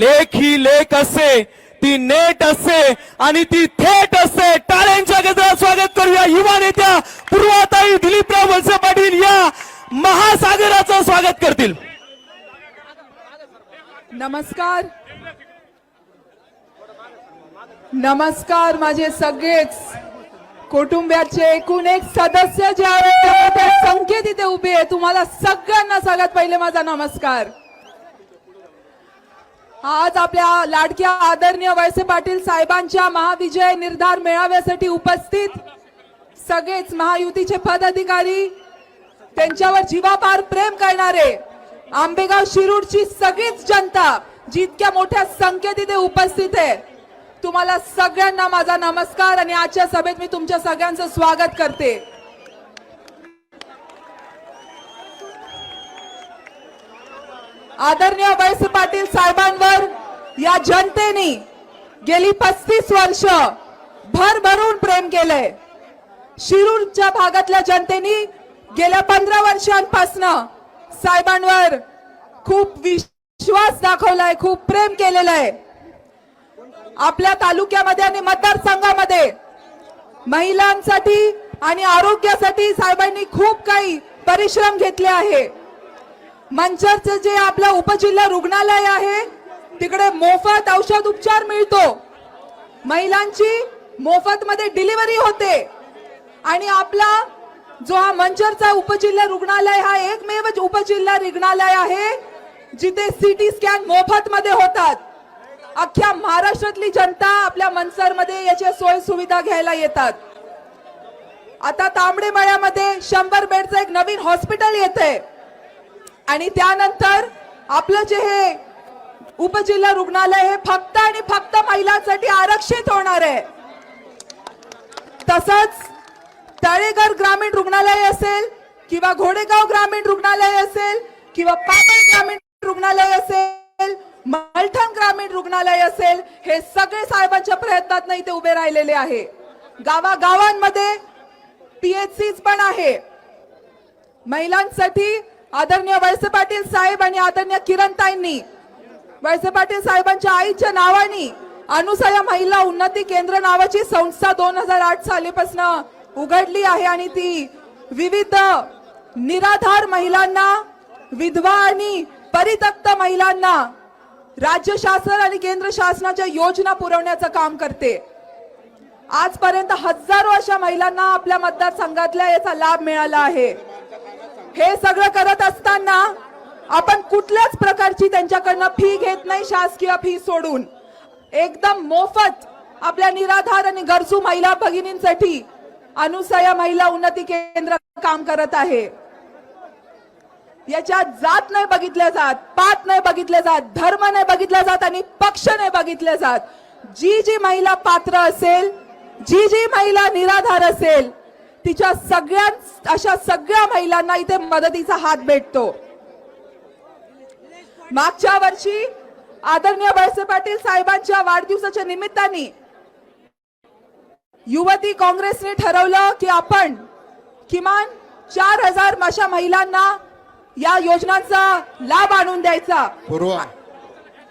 लेख ही लेख असे ती नेट असे आणि ती थेट असे. टाळ्यांच्या गजरात स्वागत करूया युवा नेत्या पूर्वाताई दिलीपराव वळसे पाटील या महासागराचं स्वागत करतील. नमस्कार. नमस्कार माझे सगळेच कुटुंबाचे एकूण एक सदस्य जे आहेत संख्येत इथे उभे आहे तुम्हाला सगळ्यांना सगळ्यात पहिले माझा नमस्कार. आज आपल्या लाडक्या आदरणीय वळसे पाटील साहेबांच्या महाविजय निर्धार मेळाव्यासाठी उपस्थित सगळेच महायुतीचे पदाधिकारी त्यांच्यावर जीवापार प्रेम करणारे आंबेगाव शिरूरची सगळीच जनता जितक्या मोठ्या संख्येत इथे उपस्थित आहे तुम्हाला सगळ्यांना माझा नमस्कार आणि आजच्या सभेत मी तुमच्या सगळ्यांचं स्वागत करते. आदरणीय वैस पाटील साहेबांवर या जनतेने गेली पस्तीस वर्ष भरभरून प्रेम केलंय. शिरूरच्या भागातल्या जनतेने गेल्या पंधरा वर्षांपासून साहेबांवर खूप विश्वास दाखवलाय खूप प्रेम केलेलं आहे आपल्या तालुक्यामध्ये आणि मतदारसंघामध्ये महिलांसाठी आणि आरोग्यासाठी साहेबांनी खूप काही परिश्रम घेतले आहे. मंचरचं जे आपलं उपजिल्हा रुग्णालय आहे तिकडे मोफत औषध उपचार मिळतो. महिलांची मोफत मध्ये डिलिव्हरी होते. आणि आपला जो हा मंचरचा उपजिल्हा रुग्णालय हा एकमेव उपजिल्हा रुग्णालय आहे जिथे सिटी स्कॅन मोफत मध्ये होतात. अख्ख्या महाराष्ट्रातली जनता आपल्या मनसरमध्ये याच्या सोय सुविधा घ्यायला येतात. आता तांबडे मळ्यामध्ये शंभर बेडचं एक नवीन हॉस्पिटल येते आणि त्यानंतर आपलं जे हे उपजिल्हा रुग्णालय हे फक्त आणि फक्त महिलांसाठी आरक्षित होणार आहे. तसंच तळेघर ग्रामीण रुग्णालय असेल किंवा घोडेगाव ग्रामीण रुग्णालय असेल किंवा पापड ग्रामीण रुग्णालय असेल मलठण ग्रामीण रुग्णालय असेल हे सगळे साहेबांच्या प्रयत्नात इथे उभे राहिलेले आहे. गावागावांमध्ये पीएचसी पण आहे. महिलांसाठी आदरणीय वळसे पाटील साहेब आणि आदरणीय किरणताईंनी वळसे पाटील साहेबांच्या आईच्या नावाने अनुसया महिला उन्नती केंद्र नावाची संस्था दोन हजार आठ सालीपासून उघडली आहे आणि ती विविध निराधार महिलांना विधवा आणि परित्यक्त महिलांना राज्य शासन आणि केंद्र शासनाच्या योजना पुरवण्याचं काम करते. आजपर्यंत हजारो अशा महिलांना आपल्या मतदारसंघातल्या याचा लाभ मिळाला आहे. हे सगळं करत असताना आपण कुठल्याच प्रकारची त्यांच्याकडनं फी घेत नाही शासकीय फी सोडून. एकदम मोफत आपल्या निराधार आणि गरजू महिला भगिनींसाठी अनुसया महिला उन्नती केंद्र काम करत आहे. याच्यात जात नाही बघितल्या जात पात नाही बघितल्या जात धर्म नाही बघितला जात आणि पक्ष नाही बघितले जात. जी जी महिला पात्र असेल जी जी महिला निराधार असेल तिच्या सगळ्या अशा सगळ्या महिलांना इथे मदतीचा हात भेटतो. मागच्या वर्षी आदरणीय वळसे पाटील साहेबांच्या वाढदिवसाच्या निमित्ताने युवती काँग्रेसने ठरवलं की आपण किमान चार हजार अशा महिलांना या योजनांचा लाभ आणून द्यायचा.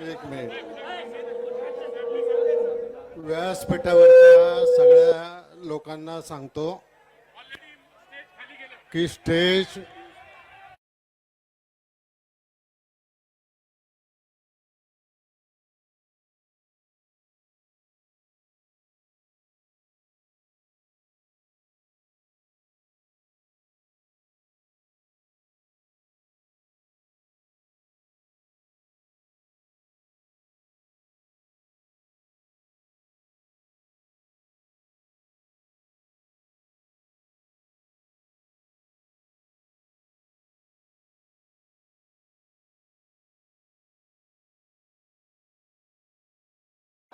एक मिनिट. व्यासपीठावरच्या सगळ्या लोकांना सांगतो. की स्टेज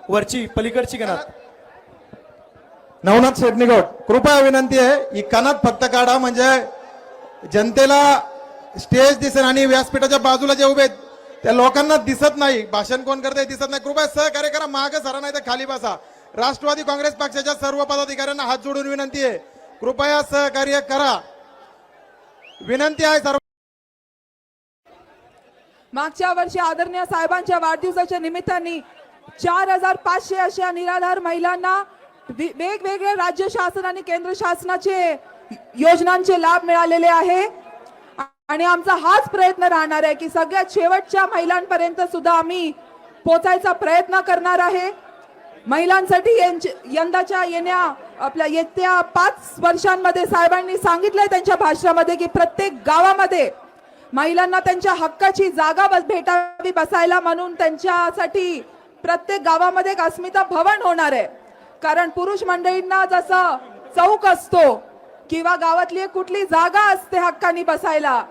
वरची पलीकडची गणात नवनाथ शेटणीगौड कृपया विनंती आहे ही कनात फक्त काढा म्हणजे जनतेला स्टेज दिसेल आणि व्यासपीठाच्या बाजूला जे उभे आहेत, त्या लोकांना दिसत नाही. भाषण कोण करते दिसत नाही. कृपया सहकार्य करा मागे सरा नाही तर खाली बसा. राष्ट्रवादी काँग्रेस पक्षाच्या सर्व पदाधिकाऱ्यांना हात जोडून विनंती आहे. कृपया सहकार्य करा. विनंती आहे सर्व मागच्या वर्षी आदरणीय साहेबांच्या वाढदिवसाच्या निमित्ताने चार हजार पाचशे अशा निराधार महिलांना वि- वेगवेगळे राज्य शासन आणि केंद्र शासनाचे योजनांचे लाभ मिळालेले आहे. आणि आमचा हाच प्रयत्न राहणार आहे की सगळ्यात शेवटच्या महिलांपर्यंत सुद्धा आम्ही पोचायचा प्रयत्न करणार आहे. महिलांसाठी यंदाच्या येण्या आपल्या येत्या पाच वर्षांमध्ये साहेबांनी सांगितलंय त्यांच्या भाषणामध्ये की प्रत्येक गावामध्ये महिलांना त्यांच्या हक्काची जागा बस- भेटावी बसायला म्हणून त्यांच्यासाठी प्रत्येक गावामध्ये एक अस्मिता भवन होणार आहे. कारण पुरुष मंडळींना जसं चौक असतो किंवा गावातली एक कुठली जागा असते हक्कानी बसायला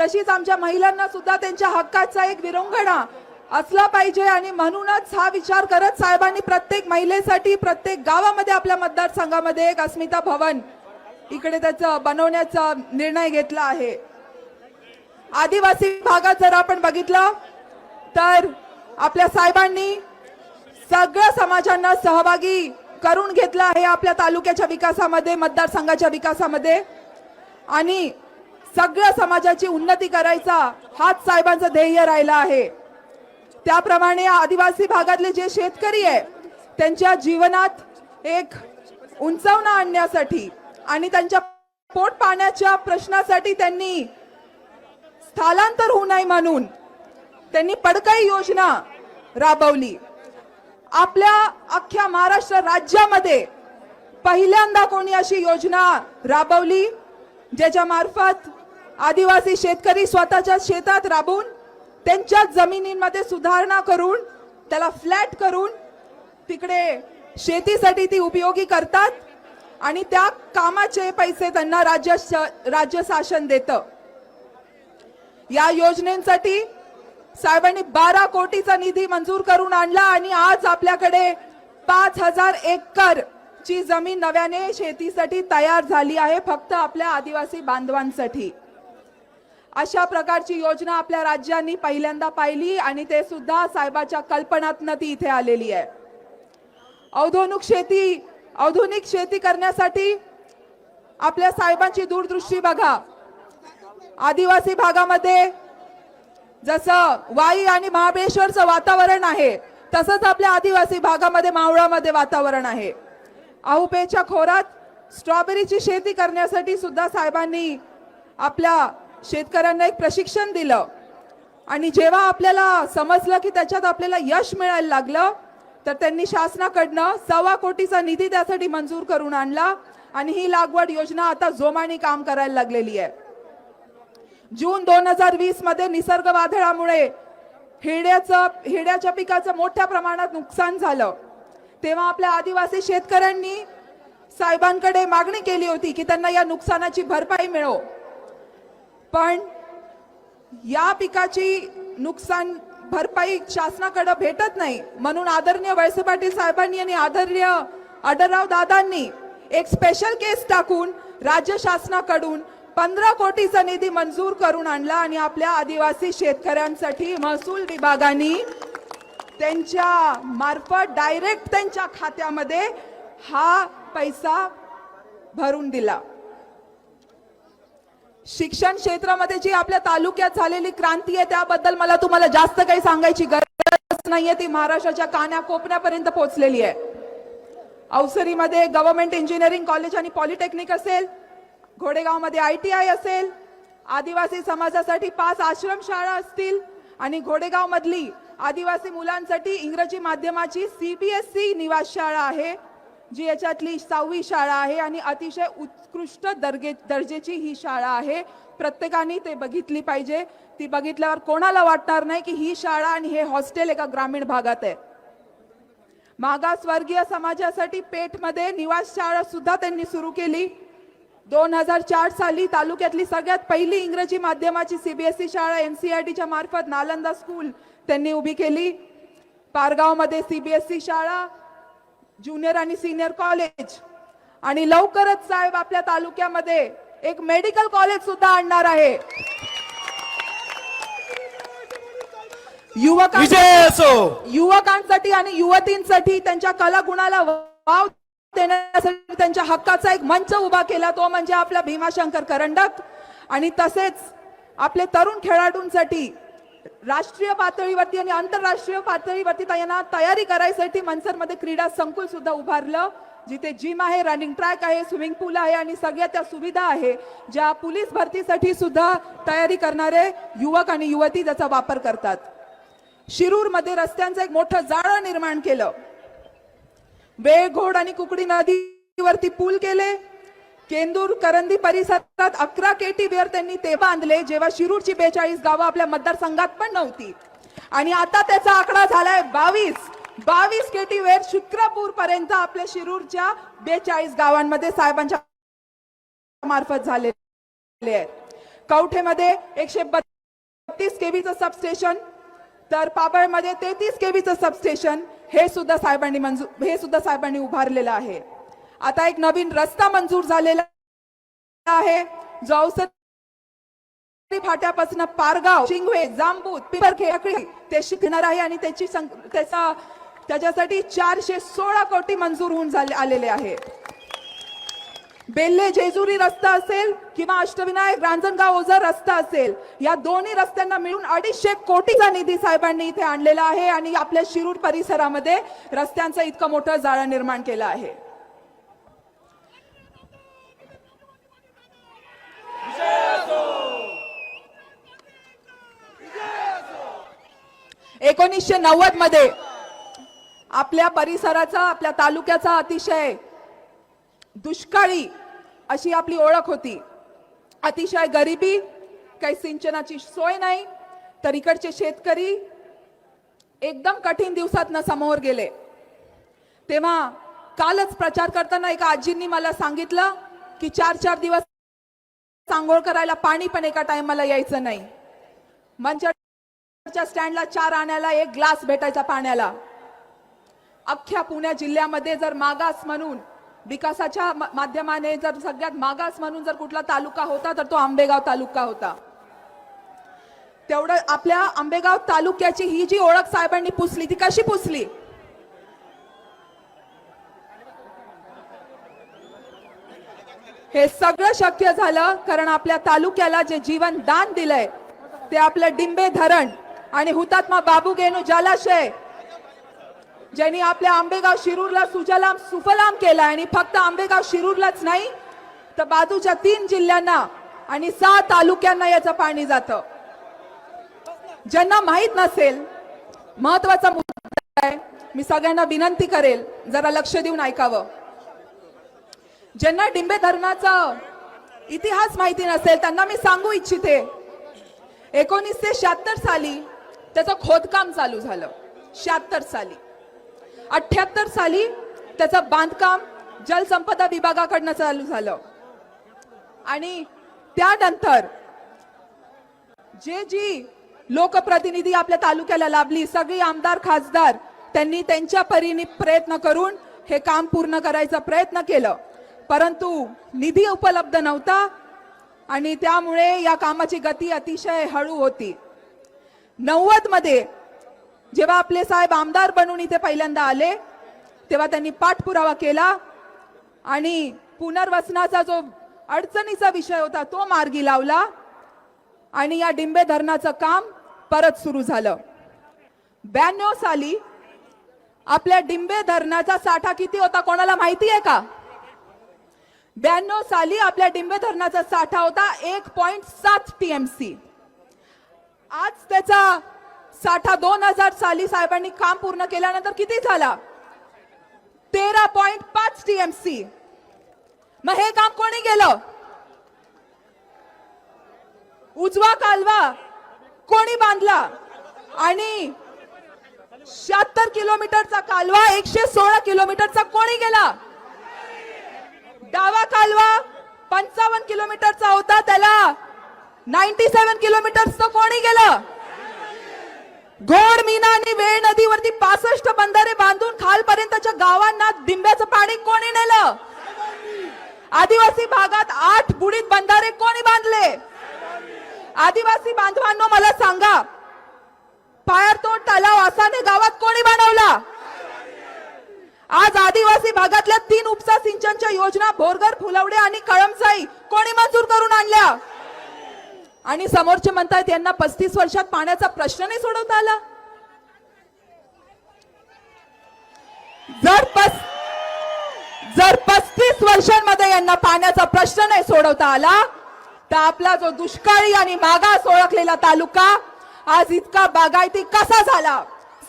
तशीच आमच्या महिलांना सुद्धा त्यांच्या हक्काचा एक विरंगणा असला पाहिजे. आणि म्हणूनच हा विचार करत साहेबांनी प्रत्येक महिलेसाठी प्रत्येक गावामध्ये आपल्या मतदारसंघामध्ये एक अस्मिता भवन इकडे त्याचं बनवण्याचा निर्णय घेतला आहे. आदिवासी भागात जर आपण बघितलं तर आपल्या साहेबांनी सगळ्या समाजांना सहभागी करून घेतलं आहे आपल्या तालुक्याच्या विकासामध्ये मतदारसंघाच्या विकासामध्ये. आणि सगळ्या समाजाची उन्नती करायचा हाच साहेबांचं ध्येय राहिला आहे. त्याप्रमाणे आदिवासी भागातले जे शेतकरी आहे त्यांच्या जीवनात एक उंचावणा आणण्यासाठी आणि त्यांच्या पोट पाण्याच्या प्रश्नासाठी त्यांनी स्थलांतर होऊ नये म्हणून त्यांनी पडकाई योजना राबवली. आपल्या अख्ख्या महाराष्ट्र राज्यामध्ये पहिल्यांदा कोणी अशी योजना राबवली ज्याच्या मार्फत आदिवासी शेतकरी स्वतःच्या शेतात राबून त्यांच्या जमिनींमध्ये सुधारणा करून त्याला फ्लॅट करून तिकडे शेतीसाठी ती उपयोगी करतात आणि त्या कामाचे पैसे त्यांना राज्य राज्य शासन देतं. या योजनेसाठी साहेबांनी बारा कोटीचा निधी मंजूर करून आणला आणि आज आपल्याकडे पाच हजार एकर ची जमीन नव्याने शेतीसाठी तयार झाली आहे फक्त आपल्या आदिवासी बांधवांसाठी. अशा प्रकारची योजना आपल्या राज्यांनी पहिल्यांदा पाहिली आणि ते सुद्धा साहेबाच्या कल्पनातनं ती इथे आलेली आहे. औधोनिक शेती औधुनिक शेती करण्यासाठी आपल्या साहेबांची दूरदृष्टी बघा. आदिवासी भागामध्ये जसं वाई आणि महाबळेश्वरचं वातावरण आहे तसंच आपल्या आदिवासी भागामध्ये मावळामध्ये वातावरण आहे. आहुपेच्या खोरात स्ट्रॉबेरीची शेती करण्यासाठी सुद्धा साहेबांनी आपल्या शेतकऱ्यांना एक प्रशिक्षण दिलं. आणि जेव्हा आपल्याला समजलं की त्याच्यात आपल्याला यश मिळायला लागलं तर त्यांनी शासनाकडनं सव्वा कोटीचा निधी त्यासाठी मंजूर करून आणला. आणि ही लागवड योजना आता जोमाने काम करायला लागलेली आहे. जून दोन हजार वीसमध्ये निसर्ग वादळामुळे हिड्याचं हिड्याच्या पिकाचं मोठ्या प्रमाणात नुकसान झालं. तेव्हा आपल्या आदिवासी शेतकऱ्यांनी साहेबांकडे मागणी केली होती की त्यांना या नुकसानाची भरपाई मिळो. पण या पिकाची नुकसान भरपाई शासनाकडे भेटत नाही. म्हणून आदरणीय वळसे पाटील साहेबांनी आणि आदरणीय आडरराव दादांनी एक स्पेशल केस टाकून राज्य शासनाकडून पंधरा कोटीचा निधी मंजूर करून आणला आणि आपल्या आदिवासी शेतकऱ्यांसाठी महसूल विभागाने त्यांच्या मार्फत डायरेक्ट त्यांच्या खात्यामध्ये हा पैसा भरून दिला. शिक्षण क्षेत्रामध्ये जी आपल्या तालुक्यात झालेली क्रांती आहे त्याबद्दल मला तुम्हाला जास्त काही सांगायची गरज नाहीये. ती महाराष्ट्राच्या कानाकोपऱ्यापर्यंत पोहोचलेली आहे. अवसरीमध्ये गव्हर्नमेंट इंजिनिअरिंग कॉलेज आणि पॉलिटेक्निक असेल घोडेगावमध्ये आय टी आय असेल आदिवासी समाजासाठी पाच आश्रम शाळा असतील आणि घोडेगाव मधली आदिवासी मुलांसाठी इंग्रजी माध्यमाची सीबीएसई निवास शाळा आहे जी याच्यातली सहावी शाळा आहे आणि अतिशय उत्कृष्ट दर्गे दर्जेची ही शाळा आहे. प्रत्येकाने ते बघितली पाहिजे. ती बघितल्यावर कोणाला वाटणार नाही की ही शाळा आणि हे हॉस्टेल एका ग्रामीण भागात आहे. मागासवर्गीय समाजासाठी पेठमध्ये निवास शाळा सुद्धा त्यांनी सुरू केली. दोन हजार चार साली तालुक्यातली सगळ्यात पहिली इंग्रजी माध्यमाची सीबीएसई E शाळा एनसीआरटीच्या मार्फत नालंदा स्कूल त्यांनी उभी केली. पारगावमध्ये सीबीएसई शाळा ज्युनियर आणि सिनियर कॉलेज आणि लवकरच साहेब आपल्या तालुक्यामध्ये एक मेडिकल कॉलेज सुद्धा आणणार आहे. युवकांसाठी आणि युवतींसाठी त्यांच्या कला गुणाला वाव देण्यासाठी त्यांच्या हक्काचा एक मंच उभा केला तो म्हणजे आपला भीमाशंकर करंडक. आणि तसेच आपले तरुण खेळाडूंसाठी राष्ट्रीय पातळीवरती आणि आंतरराष्ट्रीय पातळीवरती त्यांना तयारी करायसाठी मनसरमध्ये क्रीडा संकुल सुद्धा उभारलं जिथे जिम आहे रनिंग ट्रॅक आहे स्विमिंग पूल आहे आणि सगळ्या त्या सुविधा आहे ज्या पोलीस भरतीसाठी सुद्धा तयारी करणारे युवक आणि युवती त्याचा वापर करतात. शिरूरमध्ये रस्त्यांचं एक मोठं जाळं निर्माण केलं. बेळघोड आणि कुकडी नदीवरती पूल केले. केंदूर करंदी परिसरात अकरा केटी वेअर त्यांनी ते बांधले जेव्हा शिरूरची बेचाळीस गावं आपल्या मतदारसंघात पण नव्हती. आणि आता त्याचा आकडा झालाय बावीस. बावीस केटी वेअर शुक्रपूर पर्यंत आपल्या शिरूरच्या बेचाळीस गावांमध्ये साहेबांच्या मार्फत झालेले आहेत. कवठेमध्ये एकशे बत्तीस केबीचं सबस्टेशन तर पाबळमध्ये तेहतीस केबीचं सबस्टेशन हे सुद्धा साहेबांनी मंजूर हे सुद्धा साहेबांनी उभारलेलं आहे. आता एक नवीन रस्ता मंजूर झालेला आहे. जो अवसरी फाट्यापासून पारगाव शिंगवे जांबूत पिंपरखेड ते शिकणार आहे आणि त्याची त्याचा त्याच्यासाठी चारशे सोळा कोटी मंजूर होऊन झाले आलेले आहे. बेल्ले जेजुरी रस्ता असेल किंवा अष्टविनायक रांजणगाव ओझर रस्ता असेल या दोन्ही रस्त्यांना मिळून अडीचशे कोटीचा निधी साहेबांनी इथे आणलेला आहे आणि आपल्या शिरूर परिसरामध्ये रस्त्यांचं इतकं मोठं जाळं निर्माण केलं आहे. एकोणीसशे नव्वदमध्ये आपल्या परिसराचा आपल्या तालुक्याचा अतिशय दुष्काळी अशी आपली ओळख होती. अतिशय गरिबी काही सिंचनाची सोय नाही तर इकडचे शेतकरी एकदम कठीण दिवसात समोर गेले. तेव्हा कालच प्रचार करताना एका आजींनी मला सांगितलं की चार चार दिवस सांगोळ करायला पाणी पण एका टायमाला यायचं नाही. मंचरच्या स्टँडला चार आण्याला एक ग्लास भेटायचा पाण्याला. अख्ख्या पुण्या जिल्ह्यामध्ये जर मागास म्हणून विकासाच्या माध्यमाने जर सगळ्यात मागास म्हणून जर कुठला तालुका होता तर तो आंबेगाव तालुका होता. तेवढं आपल्या आंबेगाव तालुक्याची ही जी ओळख साहेबांनी पुसली ती कशी पुसली? हे सगळं शक्य झालं कारण आपल्या तालुक्याला जे जीवन दान दिलंय ते आपलं डिंबे धरण आणि हुतात्मा बाबू गेनू जलाशय. ज्यांनी आपल्या आंबेगाव शिरूरला सुजलाम सुफलाम केला आणि फक्त आंबेगाव शिरूरलाच नाही तर बाजूच्या तीन जिल्ह्यांना आणि सहा तालुक्यांना याचं पाणी जातं. ज्यांना माहीत नसेल महत्त्वाचा मुद्दा आहे मी सगळ्यांना विनंती करेल जरा लक्ष देऊन ऐकावं. ज्यांना डिंबे धरणाचा इतिहास माहिती नसेल त्यांना मी सांगू इच्छिते एकोणीसशे शहात्तर साली त्याचं खोदकाम चालू झालं. शहात्तर साली. अठ्याहत्तर साली त्याचं बांधकाम जलसंपदा विभागाकडनं चालू झालं. आणि त्यानंतर जे जी लोकप्रतिनिधी आपल्या तालुक्याला लाभली सगळी आमदार खासदार त्यांनी त्यांच्या परीने प्रयत्न करून हे काम पूर्ण करायचा प्रयत्न केलं. परंतु निधी उपलब्ध नव्हता आणि त्यामुळे या कामाची गती अतिशय हळू होती. नव्वदमध्ये जेव्हा आपले साहेब आमदार बनून इथे पहिल्यांदा आले तेव्हा त्यांनी पाठपुरावा केला आणि पुनर्वसनाचा जो अडचणीचा विषय होता तो मार्गी लावला आणि या डिंबे धरणाचं काम परत सुरू झालं. ब्याण्णव साली आपल्या डिंबे धरणाचा साठा किती होता कोणाला माहिती आहे का? ब्याण्णव साली आपल्या डिंबे धरणाचा साठा होता एक पॉइंट सात टीएमसी. आज त्याचा साठा दोन हजार साली साहेबांनी काम पूर्ण केल्यानंतर किती झाला? तेरा पॉइंट पाच टीएमसी मग हे काम कोणी केलं? उजवा कालवा कोणी बांधला? आणि शहात्तर किलोमीटरचा कालवा एकशे सोळा किलोमीटरचा कोणी गेला? डावा कालवा पंचावन्न किलोमीटरचा होता त्याला नाईन्टी सेव्हन किलोमीटरचं कोणी गेलं? घोड मीना आणि वेळ नदीवरती पासष्ट बंधारे बांधून खालपर्यंतच्या गावांना दिंब्याचं पाणी कोणी नेलं? आदिवासी भागात आठ बुडीत बंधारे कोणी बांधले? आदिवासी बांधवांनो मला सांगा पायरतोड तलाव आसाने गावात कोणी बनवला? आज आदिवासी भागातल्या तीन उपसा सिंचनच्या योजना भोरगर फुलवडे आणि कळमसाई कोणी मंजूर करून आणल्या? आणि समोरचे म्हणतात यांना पस्तीस वर्षात पाण्याचा प्रश्न नाही सोडवता आला. जर पस जर पस्तीस वर्षांमध्ये यांना पाण्याचा प्रश्न नाही सोडवता आला तर आपला जो दुष्काळी आणि मागास ओळखलेला तालुका आज इतका बागायती कसा झाला?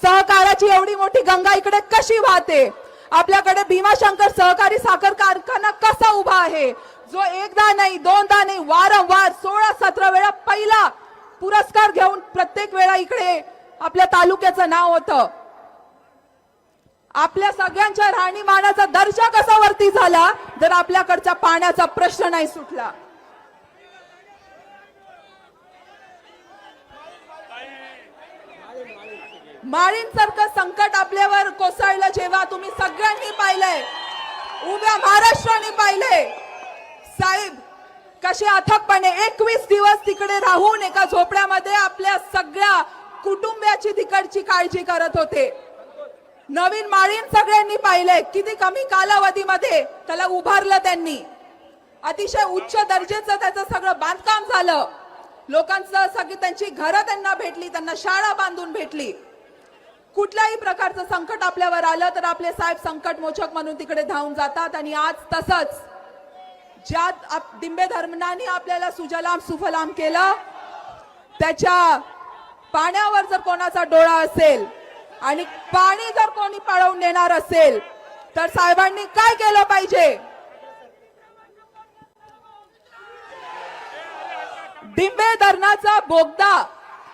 सहकाराची एवढी मोठी गंगा इकडे कशी वाहते? आपल्याकडे भीमाशंकर सहकारी साखर कारखाना कसा उभा आहे? जो एकदा नाही दोनदा नाही वारंवार सोळा सतरा वेळा पहिला पुरस्कार घेऊन प्रत्येक वेळा इकडे आपल्या तालुक्याचं नाव होतं. आपल्या सगळ्यांच्या राहणीमानाचा दर्जा कसा वरती झाला जर आपल्याकडचा पाण्याचा प्रश्न नाही सुटला? माळींसारखं संकट आपल्यावर कोसळलं जेव्हा तुम्ही सगळ्यांनी पाहिलंय. उभ्या महाराष्ट्राने पाहिलंय. साहेब कसे अथकपणे एकवीस दिवस तिकडे राहून एका झोपड्यामध्ये आपल्या सगळ्या कुटुंबियाची तिकडची काळजी करत होते. नवीन माळीन सगळ्यांनी पाहिलंय किती कमी कालावधीमध्ये त्याला उभारलं त्यांनी. अतिशय उच्च दर्जाचं त्याचं सगळं बांधकाम झालं. लोकांचं सगळी त्यांची घरं त्यांना भेटली त्यांना शाळा बांधून भेटली. कुठल्याही प्रकारचं संकट आपल्यावर आलं तर आपले साहेब संकट मोचक म्हणून तिकडे धावून जातात आणि आज तसंच ज्या दिंबे डिंबे आपल्याला सुजलाम सुफलाम केलं त्याच्या पाण्यावर जर कोणाचा डोळा असेल आणि पाणी जर कोणी पळवून नेणार असेल तर साहेबांनी काय केलं पाहिजे? डिंबे धरणाचा बोगदा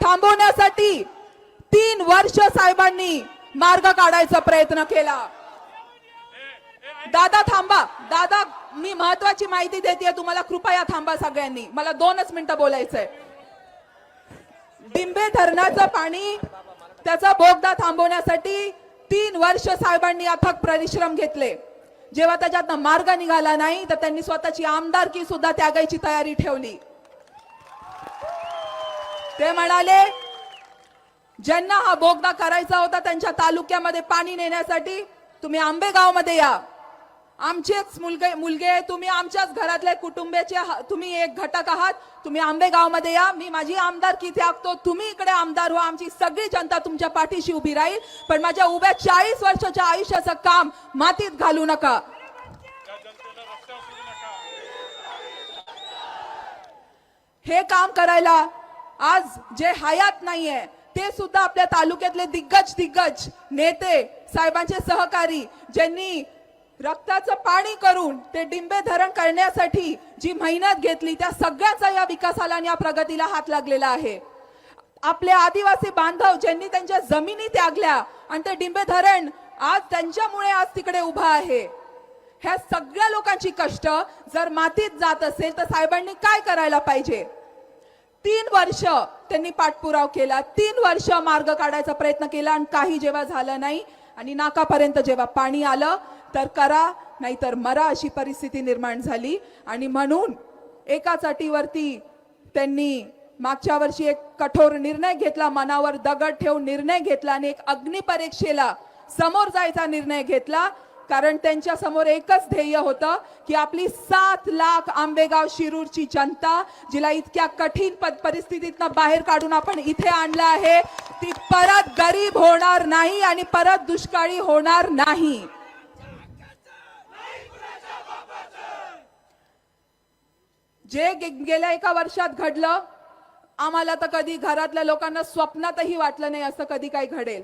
थांबवण्यासाठी तीन वर्ष साहेबांनी मार्ग काढायचा प्रयत्न केला. दादा थांबा. दादा मी महत्वाची माहिती देते तुम्हाला कृपया थांबा सगळ्यांनी. मला दोनच मिनिटं बोलायचंय. डिंबे धरणाचं पाणी त्याचा बोगदा थांबवण्यासाठी तीन वर्ष साहेबांनी अथक परिश्रम घेतले. जेव्हा त्याच्यातनं मार्ग निघाला नाही तर त्यांनी स्वतःची आमदारकी सुद्धा त्यागायची तयारी ठेवली. ते म्हणाले ज्यांना हा बोगदा करायचा होता त्यांच्या तालुक्यामध्ये पाणी नेण्यासाठी तुम्ही आंबेगावमध्ये या. आमचेच मुलगे मुलगे आहे, तुम्ही आमच्याच घरातले कुटुंबाचे तुम्ही एक घटक आहात. तुम्ही आंबेगावमध्ये या मी माझी आमदार किती आखतो तुम्ही इकडे आमदार व्हा आमची सगळी जनता तुमच्या पाठीशी उभी राहील. पण माझ्या उभ्या चाळीस वर्षाच्या आयुष्याचं काम मातीत घालू नका. हे काम करायला आज जे हयात नाहीये ते सुद्धा आपल्या तालुक्यातले दिग्गज दिग्गज नेते साहेबांचे सहकारी ज्यांनी रक्ताचं पाणी करून ते डिंबे धरण करण्यासाठी जी मेहनत घेतली त्या सगळ्याचा या विकासाला आणि या प्रगतीला हात लागलेला आहे. आपले आदिवासी बांधव ज्यांनी त्यांच्या जमिनी त्यागल्या आणि ते डिंबे धरण आज त्यांच्यामुळे आज तिकडे उभा आहे. ह्या सगळ्या लोकांची कष्ट जर मातीत जात असेल तर साहेबांनी काय करायला पाहिजे? तीन वर्ष त्यांनी पाठपुराव केला तीन वर्ष मार्ग काढायचा प्रयत्न केला आणि काही जेव्हा झालं नाही आणि नाकापर्यंत जेव्हा पाणी आलं तर करा नाहीतर मरा अशी परिस्थिती निर्माण झाली. आणि म्हणून एकाच अटीवरती त्यांनी मागच्या वर्षी एक कठोर निर्णय घेतला मनावर दगड ठेवून निर्णय घेतला आणि एक अग्निपरीक्षेला समोर जायचा निर्णय घेतला. कारण त्यांच्यासमोर एकच ध्येय होतं की आपली सात लाख आंबेगाव शिरूरची जनता जिला इतक्या कठीण पद परिस्थितीतनं बाहेर काढून आपण इथे आणलं आहे ती परत गरीब होणार नाही आणि परत दुष्काळी होणार नाही. जे गे- गेल्या एका वर्षात घडलं आम्हाला तर कधी घरातल्या लोकांना स्वप्नातही वाटलं नाही असं कधी काही घडेल.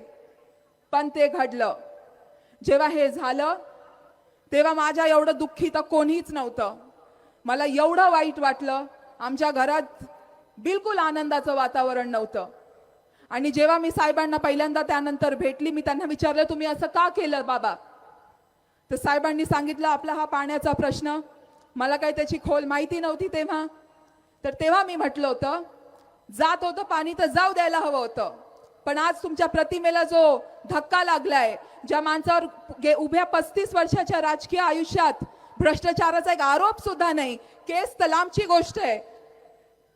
पण ते घडलं. जेव्हा हे झालं तेव्हा माझ्या एवढं दुःखी तर कोणीच नव्हतं. मला एवढं वाईट वाटलं आमच्या घरात बिलकुल आनंदाचं वातावरण नव्हतं. आणि जेव्हा मी साहेबांना पहिल्यांदा त्यानंतर भेटली मी त्यांना विचारलं तुम्ही असं का केलं बाबा? तर साहेबांनी सांगितलं आपला हा पाण्याचा प्रश्न मला काय त्याची खोल माहिती नव्हती तेव्हा. तर तेव्हा मी म्हटलं होतं जात होतं पाणी तर जाऊ द्यायला हवं होतं. पण आज तुमच्या प्रतिमेला जो धक्का लागलाय ज्या माणसावर गे- उभ्या पस्तीस वर्षाच्या राजकीय आयुष्यात भ्रष्टाचाराचा एक आरोप सुद्धा नाही केस तर लांबची गोष्ट आहे.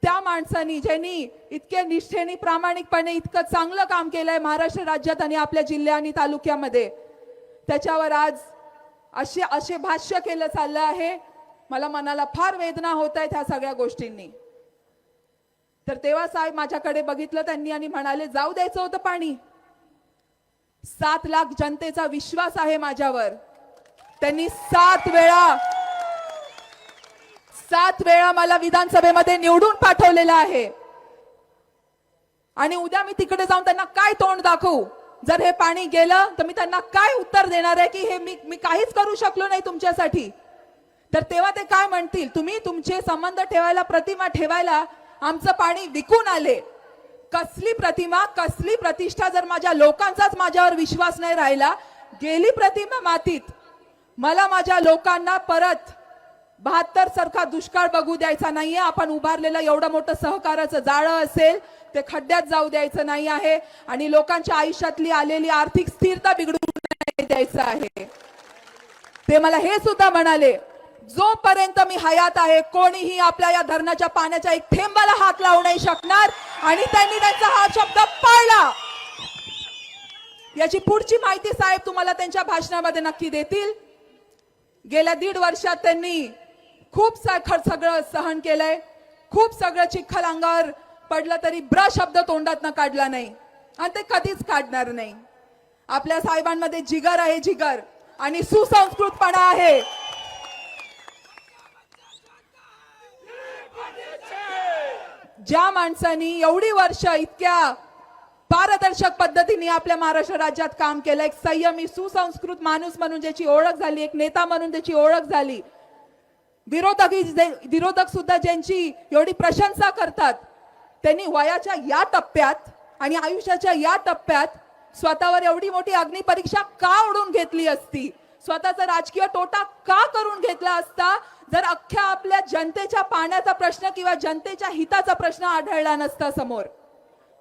त्या माणसानी ज्यांनी इतके निष्ठेने प्रामाणिकपणे इतकं चांगलं काम केलंय महाराष्ट्र राज्यात आणि आपल्या जिल्ह्या आणि तालुक्यामध्ये त्याच्यावर आज असे असे भाष्य केलं चाललं आहे. मला मनाला फार वेदना होत आहेत ह्या सगळ्या गोष्टींनी. तर तेव्हा साहेब माझ्याकडे बघितलं त्यांनी आणि म्हणाले जाऊ द्यायचं होतं पाणी. सात लाख जनतेचा विश्वास आहे माझ्यावर. त्यांनी सात वेळा सात वेळा मला विधानसभेमध्ये निवडून पाठवलेलं आहे. आणि उद्या मी तिकडे जाऊन त्यांना काय तोंड दाखवू? जर हे पाणी गेलं तर मी त्यांना काय उत्तर देणार आहे की हे मी मी काहीच करू शकलो नाही तुमच्यासाठी? तर तेव्हा ते काय म्हणतील? तुम्ही तुमचे संबंध ठेवायला प्रतिमा ठेवायला आमचं पाणी विकून आले. कसली प्रतिमा कसली प्रतिष्ठा जर माझ्या लोकांचाच माझ्यावर विश्वास नाही राहिला गेली प्रतिमा मातीत. मला माझ्या लोकांना परत बहात्तर सारखा दुष्काळ बघू द्यायचा नाहीये. आपण उभारलेलं एवढं मोठं सहकाराचं जाळं असेल ते खड्ड्यात जाऊ द्यायचं नाही आहे. आणि लोकांच्या आयुष्यातली आलेली आर्थिक स्थिरता बिघडू द्यायचं आहे. ते मला हे सुद्धा म्हणाले जोपर्यंत मी हयात आहे कोणीही आपल्या या धरणाच्या पाण्याच्या एक थेंबाला हात लावू नाही शकणार. आणि त्यांनी त्यांचा हा शब्द पाळला. याची पुढची माहिती साहेब तुम्हाला त्यांच्या भाषणामध्ये नक्की देतील. गेल्या दीड वर्षात त्यांनी खूप सा- सगळं सहन केलंय. खूप सगळं चिखल अंगावर पडलं तरी ब्र शब्द तोंडात काढला नाही. आणि ते कधीच काढणार नाही. आपल्या साहेबांमध्ये जिगर आहे जिगर. आणि सुसंस्कृतपणा आहे. ज्या माणसानी एवढी वर्ष इतक्या पारदर्शक पद्धतीने आपल्या महाराष्ट्र राज्यात काम केलं एक संयमी सुसंस्कृत माणूस म्हणून ज्याची ओळख झाली एक नेता म्हणून त्याची ओळख झाली विरोधक विरोधक सुद्धा ज्यांची एवढी प्रशंसा करतात त्यांनी वयाच्या या टप्प्यात आणि आयुष्याच्या या टप्प्यात स्वतःवर एवढी मोठी अग्निपरीक्षा का ओढून घेतली असती? स्वतःचा राजकीय तोटा का करून घेतला असता? जर अख्ख्या आपल्या जनतेच्या पाण्याचा प्रश्न किंवा जनतेच्या हिताचा प्रश्न आढळला नसता समोर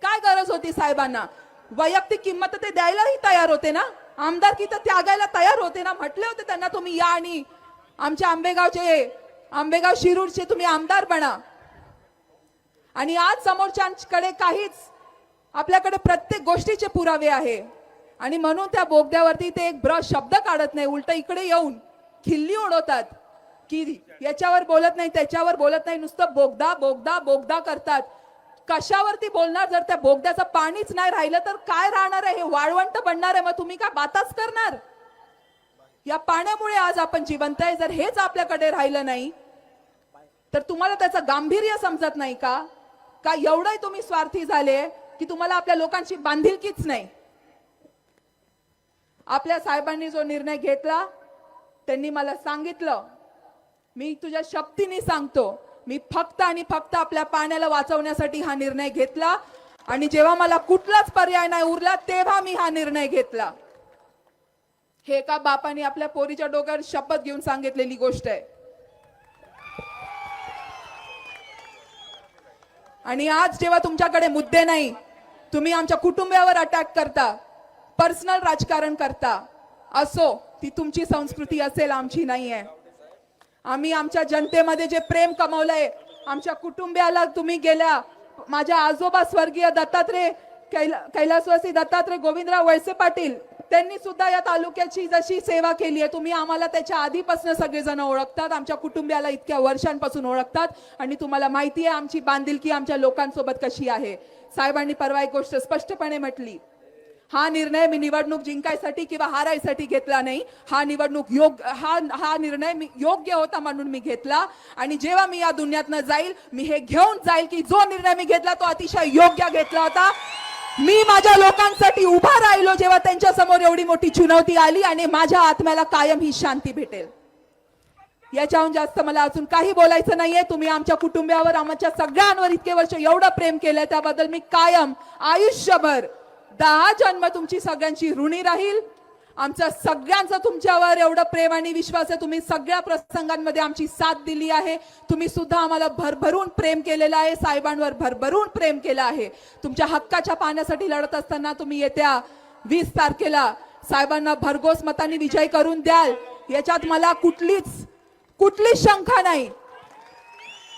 काय गरज होती साहेबांना? वैयक्तिक किंमत ते द्यायलाही तयार होते ना? आमदारकी तर त्यागायला तयार होते ना? म्हटले होते त्यांना तुम्ही या आणि आमच्या आंबेगावचे आंबेगाव शिरूरचे तुम्ही आमदार बना. आणि आज समोरच्यांकडे काहीच आपल्याकडे प्रत्येक गोष्टीचे पुरावे आहे. आणि म्हणून त्या बोगद्यावरती ते एक ब्रश शब्द काढत नाही उलट इकडे येऊन खिल्ली उडवतात. की याच्यावर बोलत नाही त्याच्यावर बोलत नाही. नुसतं बोगदा बोगदा बोगदा करतात. कशावरती बोलणार? जर त्या बोगद्याचं पाणीच नाही राहिलं तर काय राहणार आहे? हे वाळवंट बनणार आहे. मग तुम्ही काय बाताच करणार? या पाण्यामुळे आज आपण जिवंत आहे. जर हेच आपल्याकडे राहिलं नाही तर तुम्हाला त्याचं गांभीर्य समजत नाही का? का एवढंही तुम्ही स्वार्थी झाले की तुम्हाला आपल्या लोकांची बांधिलकीच नाही? आपल्या साहेबांनी जो निर्णय घेतला त्यांनी मला सांगितलं मी तुझ्या शक्तीने सांगतो मी फक्त आणि फक्त आपल्या पाण्याला वाचवण्यासाठी हा निर्णय घेतला. आणि जेव्हा मला कुठलाच पर्याय नाही उरला तेव्हा मी हा निर्णय घेतला. हे एका बापाने आपल्या पोरीच्या डोक्यावर शपथ घेऊन सांगितलेली गोष्ट आहे. आणि आज जेव्हा तुमच्याकडे मुद्दे नाही तुम्ही आमच्या कुटुंबियावर अटॅक करता पर्सनल राजकारण करता असो ती तुमची संस्कृती असेल आमची नाही आहे आम्ही आमच्या जनतेमध्ये जे प्रेम कमवलंय आमच्या कुटुंबियाला तुम्ही गेल्या माझ्या आजोबा स्वर्गीय दत्तात्रय कैला कैलासवासी दत्तात्रय गोविंदराव वळसे पाटील त्यांनी सुद्धा या तालुक्याची जशी सेवा केली आहे तुम्ही आम्हाला त्याच्या आधीपासून सगळेजण ओळखतात आमच्या कुटुंबियाला इतक्या वर्षांपासून ओळखतात आणि तुम्हाला माहिती आहे आमची बांधिलकी आमच्या लोकांसोबत कशी आहे. साहेबांनी परवा एक गोष्ट स्पष्टपणे म्हटली हा निर्णय मी निवडणूक जिंकायसाठी किंवा हारायसाठी घेतला नाही. हा निवडणूक योग्य हा हा निर्णय मी योग्य होता म्हणून मी घेतला. आणि जेव्हा मी या दुनियातनं जाईल मी हे घेऊन जाईल की जो निर्णय मी घेतला तो अतिशय योग्य घेतला होता. मी माझ्या लोकांसाठी उभा राहिलो जेव्हा त्यांच्यासमोर एवढी मोठी चुनौती आली आणि माझ्या आत्म्याला कायम ही शांती भेटेल. याच्याहून जास्त मला अजून काही बोलायचं नाहीये. तुम्ही आमच्या कुटुंबियावर आमच्या सगळ्यांवर इतके वर्ष एवढं प्रेम केलं त्याबद्दल मी कायम आयुष्यभर दहा जन्म तुमची सगळ्यांची ऋणी राहील. आमचं सगळ्यांचं तुमच्यावर एवढं प्रेम आणि विश्वास आहे. तुम्ही सगळ्या प्रसंगांमध्ये आमची साथ दिली आहे. तुम्ही सुद्धा आम्हाला भरभरून प्रेम केलेलं आहे. साहेबांवर भरभरून प्रेम केलं आहे. तुमच्या हक्काच्या पाण्यासाठी लढत असताना तुम्ही येत्या वीस तारखेला साहेबांना भरघोस मतांनी विजय करून द्याल. याच्यात मला कुठलीच कुठलीच शंका नाही.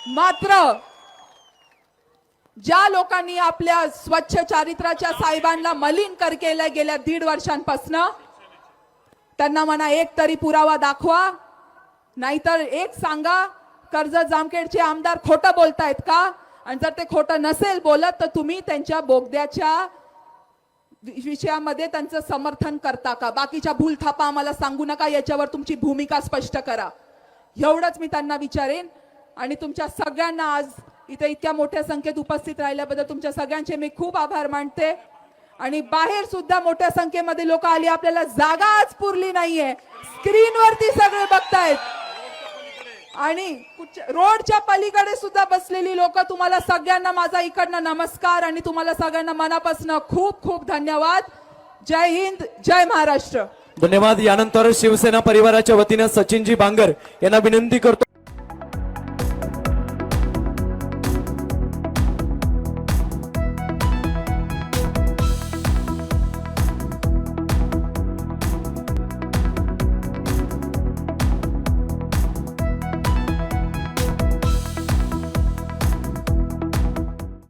मात्र ज्या लोकांनी आपल्या स्वच्छ चारित्र्याच्या साहेबांना मलिन कर केलं गेल्या दीड वर्षांपासून त्यांना म्हणा एक तरी पुरावा दाखवा नाहीतर एक सांगा कर्जत जामखेडचे आमदार खोटं बोलतायत का? आणि जर ते खोटं नसेल बोलत तर तुम्ही त्यांच्या बोगद्याच्या वि- विषयामध्ये त्यांचं समर्थन करता का? बाकीच्या भूलथापा आम्हाला सांगू नका याच्यावर तुमची भूमिका स्पष्ट करा. एवढंच मी त्यांना विचारेन आणि तुमच्या सगळ्यांना आज इथे इतक्या मोठ्या संख्येत उपस्थित राहिल्याबद्दल तुमच्या सगळ्यांचे मी खूप आभार मानते. आणि बाहेर सुद्धा मोठ्या संख्येमध्ये लोक आली आपल्याला जागा आज पुरली नाहीये. स्क्रीनवरती सगळे बघतायत. आणि रोडच्या पलीकडे सुद्धा बसलेली लोक तुम्हाला सगळ्यांना माझा इकडनं नमस्कार आणि तुम्हाला सगळ्यांना मनापासून खूप खूप धन्यवाद. जय हिंद जय महाराष्ट्र. धन्यवाद. यानंतर शिवसेना परिवाराच्या वतीनं सचिनजी बांगर यांना विनंती करतो.